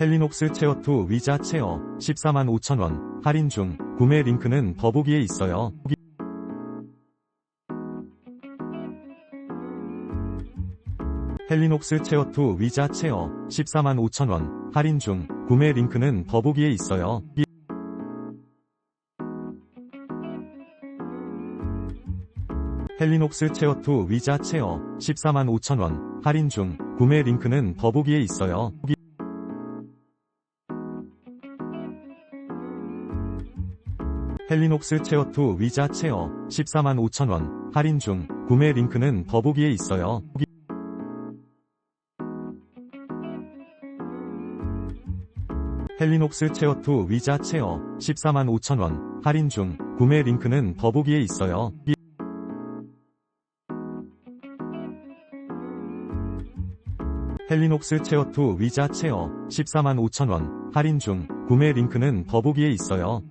헬리녹스 체어2 위자 체어 14만 5천원 할인 중 구매 링크는 더보기에 있어요. 헬리녹스 체어2 위자 체어 14만 5천원 할인 중 구매 링크는 더보기에 있어요. 헬리녹스 체어2 위자 체어 14만 5천원 할인 중 구매 링크는 더보기에 있어요. 헬리녹스 체어2 위자 체어 14만 5천원 할인 중 구매 링크는 더보기에 있어요. 헬리녹스 체어2 위자 체어 14만 5천원 할인 중 구매 링크는 더보기에 있어요. 헬리녹스 체어2 위자 체어 14만 5천원 할인 중 구매 링크는 더보기에 있어요.